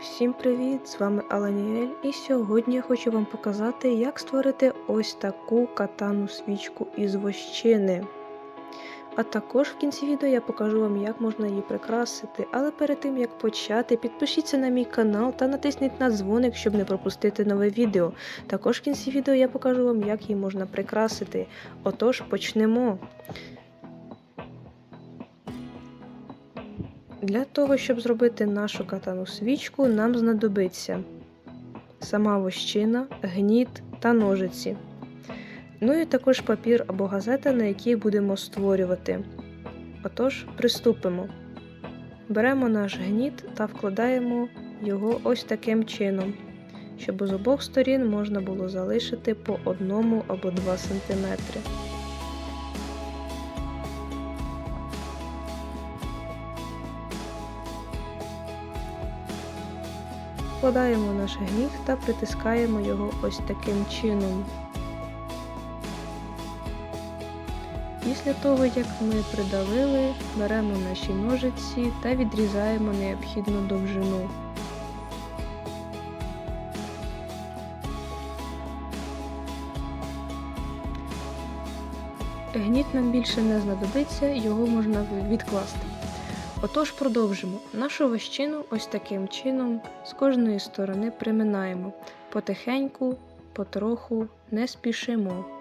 Всім привіт! З вами Аланіель і сьогодні я хочу вам показати, як створити ось таку катану свічку із вощини. А також в кінці відео я покажу вам, як можна її прикрасити. Але перед тим як почати, підпишіться на мій канал та натисніть на дзвоник, щоб не пропустити нове відео. Також в кінці відео я покажу вам, як її можна прикрасити. Отож, почнемо. Для того, щоб зробити нашу катану свічку, нам знадобиться сама вощина, гніт та ножиці. Ну і також папір або газета, на якій будемо створювати. Отож, приступимо. Беремо наш гніт та вкладаємо його ось таким чином, щоб з обох сторін можна було залишити по одному або 2 см. Вкладаємо наш гніт та притискаємо його ось таким чином. Після того, як ми придавили, беремо наші ножиці та відрізаємо необхідну довжину. Гніт нам більше не знадобиться, його можна відкласти. Отож, продовжимо. Нашу вищину ось таким чином з кожної сторони приминаємо. Потихеньку, потроху, не спішимо.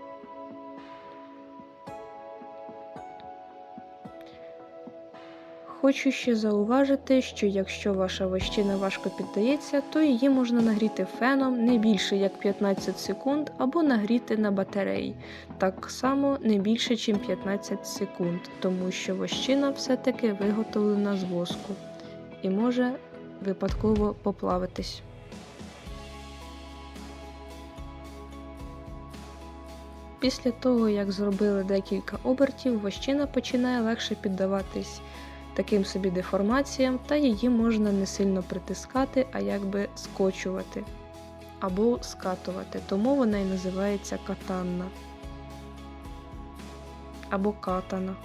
Хочу ще зауважити, що якщо ваша вощина важко піддається, то її можна нагріти феном не більше як 15 секунд або нагріти на батареї. Так само не більше, ніж 15 секунд, тому що вощина все-таки виготовлена з воску і може випадково поплавитись. Після того, як зробили декілька обертів, вощина починає легше піддаватись таким собі деформаціям, та її можна не сильно притискати, а якби скочувати або скатувати. Тому вона і називається катанна або катана.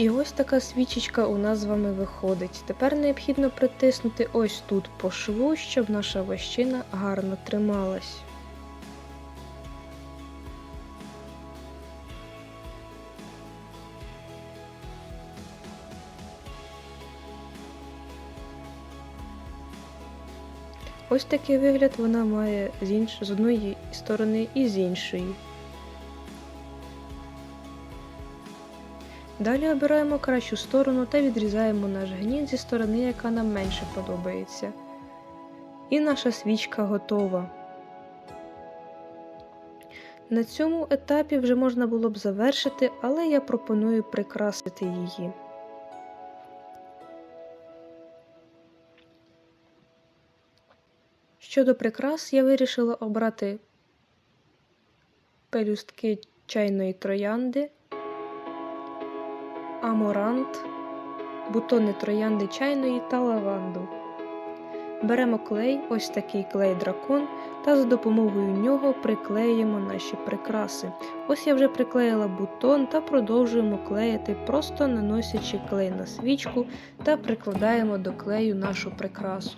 І ось така свічечка у нас з вами виходить. Тепер необхідно притиснути ось тут по шву, щоб наша вощина гарно трималась. Ось такий вигляд вона має з, інш... з одної сторони і з іншої. Далі обираємо кращу сторону та відрізаємо наш гніт зі сторони, яка нам менше подобається. І наша свічка готова. На цьому етапі вже можна було б завершити, але я пропоную прикрасити її. Щодо прикрас, я вирішила обрати пелюстки чайної троянди аморант, бутони троянди чайної та лаванду. Беремо клей, ось такий клей дракон, та за допомогою нього приклеїмо наші прикраси. Ось я вже приклеїла бутон та продовжуємо клеїти, просто наносячи клей на свічку та прикладаємо до клею нашу прикрасу.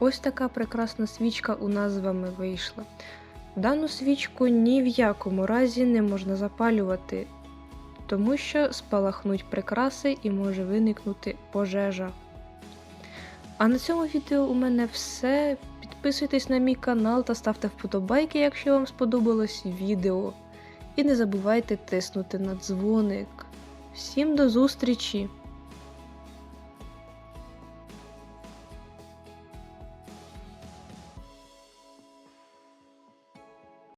Ось така прекрасна свічка у нас з вами вийшла. Дану свічку ні в якому разі не можна запалювати, тому що спалахнуть прикраси і може виникнути пожежа. А на цьому відео у мене все. Підписуйтесь на мій канал та ставте вподобайки, якщо вам сподобалось відео. І не забувайте тиснути на дзвоник. Всім до зустрічі!